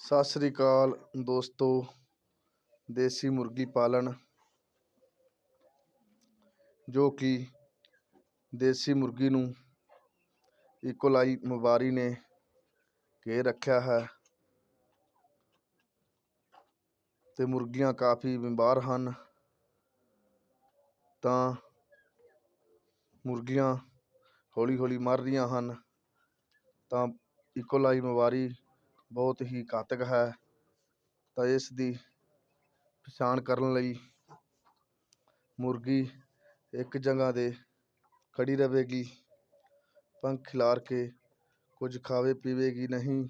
ਸਤਿ ਸ੍ਰੀ ਅਕਾਲ ਦੋਸਤੋ, ਦੇਸੀ ਮੁਰਗੀ ਪਾਲਣ, ਜੋ ਕਿ ਦੇਸੀ ਮੁਰਗੀ ਨੂੰ ਇਕੋਲਾਈ ਬਿਮਾਰੀ ਨੇ ਘੇਰ ਰੱਖਿਆ ਹੈ ਤੇ ਮੁਰਗੀਆਂ ਕਾਫੀ ਬਿਮਾਰ ਹਨ, ਤਾਂ ਮੁਰਗੀਆਂ ਹੌਲੀ ਹੌਲੀ ਮਰ ਰਹੀਆਂ ਹਨ, ਤਾਂ ਇਕੋਲਾਈ ਬਿਮਾਰੀ ਬਹੁਤ ਹੀ ਘਾਤਕ ਹੈ। ਤਾਂ ਇਸ ਦੀ ਪਛਾਣ ਕਰਨ ਲਈ ਮੁਰਗੀ ਇੱਕ ਜਗ੍ਹਾ 'ਤੇ ਖੜੀ ਰਹੇਗੀ। ਪੰਖ ਖਿਲਾਰ ਕੇ ਕੁਝ ਖਾਵੇ ਪੀਵੇਗੀ ਨਹੀਂ,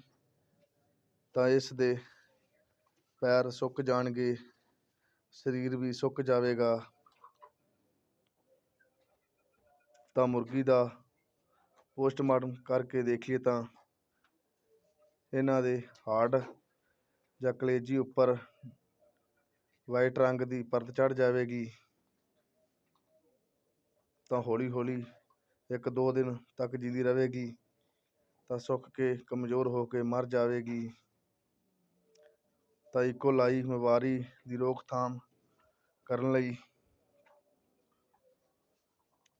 ਤਾਂ ਇਸ ਦੇ ਪੈਰ ਸੁੱਕ ਜਾਣਗੇ, ਸਰੀਰ ਵੀ ਸੁੱਕ ਜਾਵੇਗਾ। ਤਾਂ ਮੁਰਗੀ ਦਾ ਪੋਸਟਮਾਰਟਮ ਕਰਕੇ ਦੇਖੀਏ ਤਾਂ ਇਹਨਾਂ ਦੇ ਹਾਰਡ ਜਾਂ ਕਲੇਜੀ ਉੱਪਰ ਵਾਈਟ ਰੰਗ ਦੀ ਪਰਤ ਚੜ ਜਾਵੇਗੀ। ਤਾਂ ਹੌਲੀ ਹੌਲੀ ਇੱਕ ਦੋ ਦਿਨ ਤੱਕ ਜਿੰਦੀ ਰਹੇਗੀ, ਤਾਂ ਸੁੱਕ ਕੇ ਕਮਜ਼ੋਰ ਹੋ ਕੇ ਮਰ ਜਾਵੇਗੀ। ਤਾਂ ਇਕੋਲਾਈ ਬਿਮਾਰੀ ਦੀ ਰੋਕਥਾਮ ਕਰਨ ਲਈ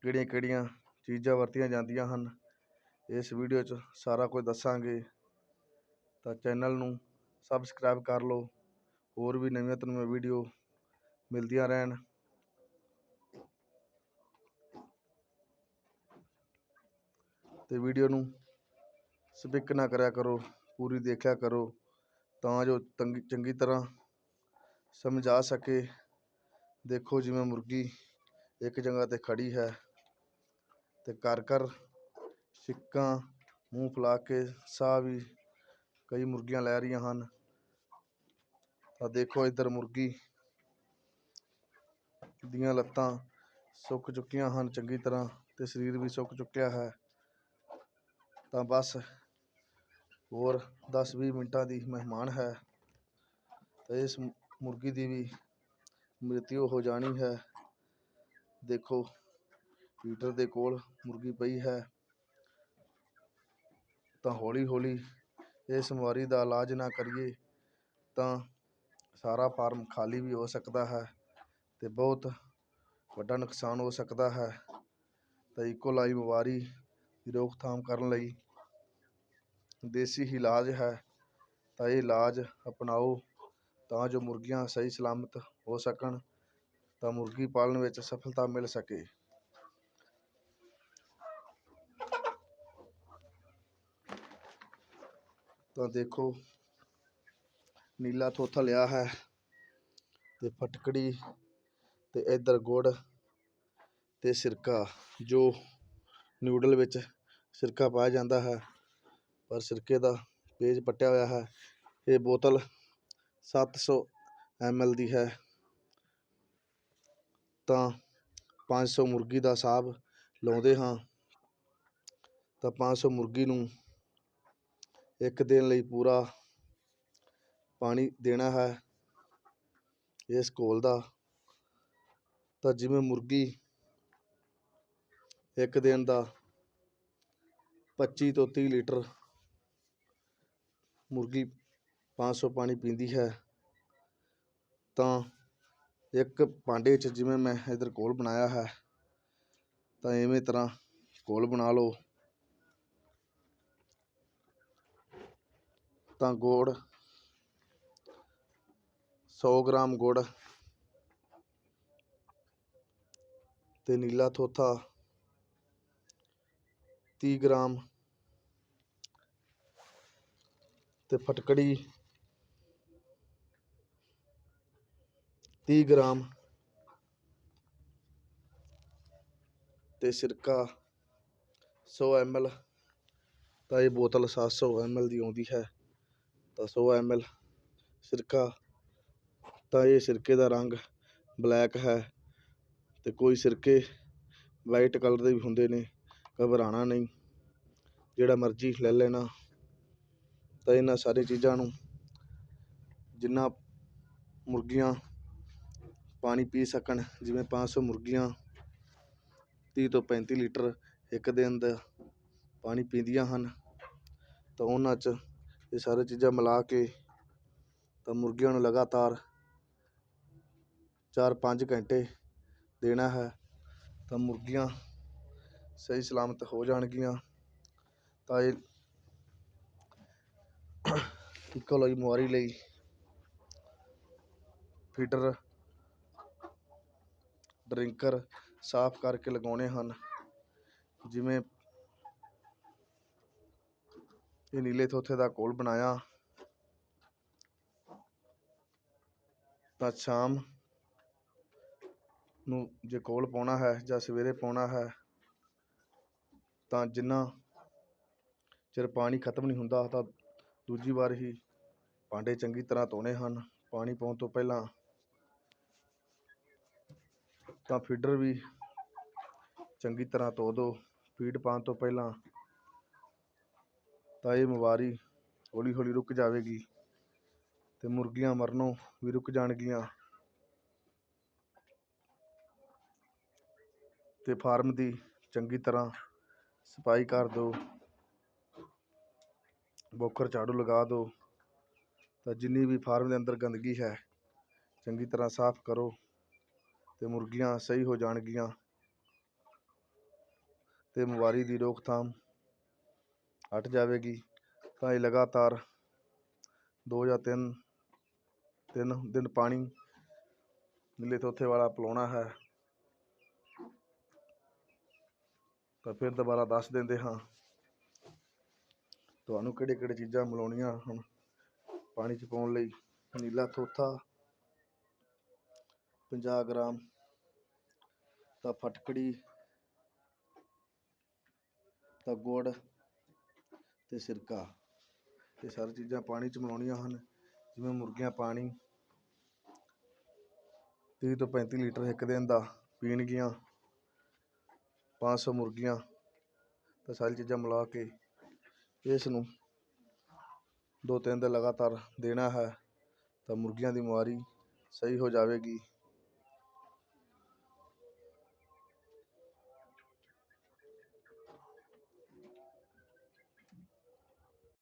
ਕਿਹੜੀਆਂ ਕਿਹੜੀਆਂ ਚੀਜ਼ਾਂ ਵਰਤੀਆਂ ਜਾਂਦੀਆਂ ਹਨ, ਇਸ ਵੀਡੀਓ 'ਚ ਸਾਰਾ ਕੁਝ ਦੱਸਾਂਗੇ। ਤਾਂ ਚੈਨਲ ਨੂੰ ਸਬਸਕ੍ਰਾਈਬ ਕਰ ਲਓ। ਹੋਰ ਵੀ ਨਵੀਆਂ ਤੋਂ ਨਵੀਆਂ ਵੀਡੀਓ ਮਿਲਦੀਆਂ ਰਹਿਣ। ਤੇ ਵੀਡੀਓ ਨੂੰ ਸਪਿਕ ਨਾ ਕਰਿਆ ਕਰੋ, ਪੂਰੀ ਦੇਖਿਆ ਕਰੋ, ਤਾਂ ਜੋ ਤੰਗੀ, ਚੰਗੀ ਤਰ੍ਹਾਂ ਸਮਝਾ ਸਕੇ। ਦੇਖੋ ਜਿਵੇਂ ਮੁਰਗੀ ਇੱਕ ਜਗ੍ਹਾ 'ਤੇ ਖੜੀ ਹੈ ਤੇ ਕਰ ਕਰ ਛਿੱਕਾਂ ਮੂੰਹ ਫੁਲਾ ਕੇ ਸਾਹ ਵੀ ਕਈ ਮੁਰਗੀਆਂ ਲੈ ਰਹੀਆਂ ਹਨ। ਤਾਂ ਦੇਖੋ ਇੱਧਰ ਮੁਰਗੀ ਦੀਆਂ ਲੱਤਾਂ ਸੁੱਕ ਚੁੱਕੀਆਂ ਹਨ ਚੰਗੀ ਤਰ੍ਹਾਂ ਤੇ ਸਰੀਰ ਵੀ ਸੁੱਕ ਚੁੱਕਿਆ ਹੈ। ਤਾਂ ਬਸ ਹੋਰ 10-20 ਮਿੰਟਾਂ ਦੀ ਮਹਿਮਾਨ ਹੈ ਤੇ ਇਸ ਮੁਰਗੀ ਦੀ ਵੀ ਮ੍ਰਿਤਿੂ ਹੋ ਜਾਣੀ ਹੈ। ਦੇਖੋ ਹੀਟਰ ਦੇ ਕੋਲ ਮੁਰਗੀ ਪਈ ਹੈ। ਤਾਂ ਹੌਲੀ ਹੌਲੀ ਇਸ ਬਿਮਾਰੀ ਦਾ ਇਲਾਜ ਨਾ ਕਰੀਏ ਤਾਂ ਸਾਰਾ ਫਾਰਮ ਖਾਲੀ ਵੀ ਹੋ ਸਕਦਾ ਹੈ ਅਤੇ ਬਹੁਤ ਵੱਡਾ ਨੁਕਸਾਨ ਹੋ ਸਕਦਾ ਹੈ। ਤਾਂ ਇਕੋਲਾਈ ਬਿਮਾਰੀ ਦੀ ਰੋਕਥਾਮ ਕਰਨ ਲਈ ਦੇਸੀ ਹੀ ਇਲਾਜ ਹੈ। ਤਾਂ ਇਹ ਇਲਾਜ ਅਪਣਾਓ ਤਾਂ ਜੋ ਮੁਰਗੀਆਂ ਸਹੀ ਸਲਾਮਤ ਹੋ ਸਕਣ, ਤਾਂ ਮੁਰਗੀ ਪਾਲਣ ਵਿੱਚ ਸਫਲਤਾ ਮਿਲ ਸਕੇ। ਤਾਂ ਦੇਖੋ, ਨੀਲਾ ਥੋਥਾ ਲਿਆ ਹੈ ਤੇ ਫਟਕੜੀ ਤੇ ਇੱਧਰ ਗੁੜ ਤੇ ਸਿਰਕਾ, ਜੋ ਨਿਊਡਲ ਵਿੱਚ ਸਿਰਕਾ ਪਾਇਆ ਜਾਂਦਾ ਹੈ, ਪਰ ਸਿਰਕੇ ਦਾ ਪੇਜ ਪੱਟਿਆ ਹੋਇਆ ਹੈ। ਇਹ ਬੋਤਲ 700 ਐਲ ਦੀ ਹੈ। ਤਾਂ 500 ਮੁਰਗੀ ਦਾ ਹਿਸਾਬ ਲਾਉਂਦੇ ਹਾਂ, ਤਾਂ 500 ਮੁਰਗੀ ਨੂੰ ਇੱਕ ਦਿਨ ਲਈ ਪੂਰਾ ਪਾਣੀ ਦੇਣਾ ਹੈ ਇਸ ਘੋਲ ਦਾ। ਤਾਂ ਜਿਵੇਂ ਮੁਰਗੀ ਇੱਕ ਦਿਨ ਦਾ 25 ਤੋਂ 30 ਲੀਟਰ ਮੁਰਗੀ 500 ਪਾਣੀ ਪੀਂਦੀ ਹੈ। ਤਾਂ ਇੱਕ ਭਾਂਡੇ 'ਚ ਜਿਵੇਂ ਮੈਂ ਇਧਰ ਘੋਲ ਬਣਾਇਆ ਹੈ, ਤਾਂ ਇਵੇਂ ਤਰ੍ਹਾਂ ਘੋਲ ਬਣਾ ਲਓ। ਤਾਂ ਗੁੜ 100 ਗ੍ਰਾਮ ਗੁੜ ਤੇ ਨੀਲਾ ਥੋਥਾ 30 ਗ੍ਰਾਮ ਤੇ ਫਟਕੜੀ 30 ਗ੍ਰਾਮ ਤੇ ਸਿਰਕਾ 100 ml ਤਾਂ ਇਹ ਬੋਤਲ 700 ml ਦੀ ਆਉਂਦੀ ਹੈ। ਤਾਂ 100 ml ਸਿਰਕਾ, ਤਾਂ ਇਹ ਸਿਰਕੇ ਦਾ ਰੰਗ ਬਲੈਕ ਹੈ ਤੇ ਕੋਈ ਸਿਰਕੇ ਵਾਈਟ ਕਲਰ ਦੇ ਵੀ ਹੁੰਦੇ ਨੇ, ਘਬਰਾਉਣਾ ਨਹੀਂ। ਜਿਹੜਾ ਮਰਜ਼ੀ ਲੈ ਲੈਣਾ। ਤਾਂ ਇਹਨਾਂ ਸਾਰੇ ਚੀਜ਼ਾਂ ਨੂੰ ਜਿੰਨਾ ਮੁਰਗੀਆਂ ਪਾਣੀ ਪੀ ਸਕਣ, ਜਿਵੇਂ 500 ਮੁਰਗੀਆਂ 30 ਤੋਂ 35 ਲੀਟਰ ਇੱਕ ਦਿਨ ਦਾ ਪਾਣੀ ਪੀਂਦੀਆਂ ਹਨ, ਤਾਂ ਉਹਨਾਂ 'ਚ ਇਹ ਸਾਰੇ ਚੀਜ਼ਾਂ ਮਿਲਾ ਕੇ ਤਾਂ ਮੁਰਗੀਆਂ ਨੂੰ ਲਗਾਤਾਰ 4-5 ਘੰਟੇ ਦੇਣਾ ਹੈ, ਤਾਂ ਮੁਰਗੀਆਂ ਸਹੀ ਸਲਾਮਤ ਹੋ ਜਾਣਗੀਆਂ। ਤਾਂ ਇਹ ਇਕੋਲੋਜੀ ਬਿਮਾਰੀ ਲਈ ਫੀਡਰ ਡਰਿੰਕਰ ਸਾਫ਼ ਕਰਕੇ ਲਗਾਉਣੇ ਹਨ, ਜਿਵੇਂ ਇਹ ਨੀਲੇ ਥੋਥੇ ਦਾ ਕੋਲ ਬਣਾਇਆ। ਤਾਂ ਸ਼ਾਮ ਨੂੰ ਜੇ ਕੋਲ ਪਾਉਣਾ ਹੈ ਜਾਂ ਸਵੇਰੇ ਪਾਉਣਾ ਹੈ, ਤਾਂ ਜਿੰਨਾ ਚਿਰ ਪਾਣੀ ਖਤਮ ਨਹੀਂ ਹੁੰਦਾ, ਤਾਂ ਦੂਜੀ ਵਾਰ ਹੀ ਭਾਂਡੇ ਚੰਗੀ ਤਰ੍ਹਾਂ ਧੋਣੇ ਹਨ। ਪਾਣੀ ਪਾਉਣ ਤੋਂ ਪਹਿਲਾਂ ਤਾਂ ਫੀਡਰ ਵੀ ਚੰਗੀ ਤਰ੍ਹਾਂ ਧੋ ਦਿਓ ਫੀਡ ਪਾਉਣ ਤੋਂ ਪਹਿਲਾਂ ਤਾਂ ਇਹ ਬਿਮਾਰੀ ਹੌਲੀ ਹੌਲੀ ਰੁਕ ਜਾਵੇਗੀ ਤੇ ਮੁਰਗੀਆਂ ਮਰਨੋਂ ਵੀ ਰੁਕ ਜਾਣਗੀਆਂ। ਤੇ ਫਾਰਮ ਦੀ ਚੰਗੀ ਤਰ੍ਹਾਂ ਸਫ਼ਾਈ ਕਰ ਦਿਓ। ਬੋਕਰ ਝਾੜੂ ਲਗਾ ਦਿਓ। ਤਾਂ ਜਿੰਨੀ ਵੀ ਫਾਰਮ ਦੇ ਅੰਦਰ ਗੰਦਗੀ ਹੈ, ਚੰਗੀ ਤਰ੍ਹਾਂ ਸਾਫ਼ ਕਰੋ ਤੇ ਮੁਰਗੀਆਂ ਸਹੀ ਹੋ ਜਾਣਗੀਆਂ। ਤੇ ਬਿਮਾਰੀ ਦੀ ਰੋਕਥਾਮ ਹਟ ਜਾਵੇਗੀ, ਤਾਂ ਇਹ ਲਗਾਤਾਰ ਦੋ ਜਾਂ ਤਿੰਨ ਤਿੰਨ ਦਿਨ ਪਾਣੀ ਨੀਲੇ ਤੋਥੇ ਵਾਲਾ ਪਿਲਾਉਣਾ ਹੈ। ਤਾਂ ਫਿਰ ਦੁਬਾਰਾ ਦੱਸ ਦਿੰਦੇ ਹਾਂ, ਤੁਹਾਨੂੰ ਕਿਹੜੇ ਕਿਹੜੇ ਚੀਜ਼ਾਂ ਮਿਲਾਉਣੀਆਂ ਹਨ ਪਾਣੀ 'ਚ ਪਾਉਣ ਲਈ? ਨੀਲਾ ਥੋਥਾ 50 ਗ੍ਰਾਮ, ਤਾਂ ਫਟਕੜੀ, ਤਾਂ ਗੁੜ ਅਤੇ ਸਿਰਕਾ। ਇਹ ਸਾਰੀ ਚੀਜ਼ਾਂ ਪਾਣੀ 'ਚ ਮਿਲਾਉਣੀਆਂ ਹਨ, ਜਿਵੇਂ ਮੁਰਗੀਆਂ ਪਾਣੀ, ਤੀਹ ਤੋਂ 35 ਲੀਟਰ ਇੱਕ ਦਿਨ ਦਾ ਪੀਣਗੀਆਂ 500 ਮੁਰਗੀਆਂ, ਤਾਂ ਸਾਰੀ ਚੀਜ਼ਾਂ ਮਿਲਾ ਕੇ ਇਸ ਨੂੰ ਦੋ ਤਿੰਨ ਦਿਨ ਲਗਾਤਾਰ ਦੇਣਾ ਹੈ, ਤਾਂ ਮੁਰਗੀਆਂ ਦੀ ਬਿਮਾਰੀ ਸਹੀ ਹੋ ਜਾਵੇਗੀ।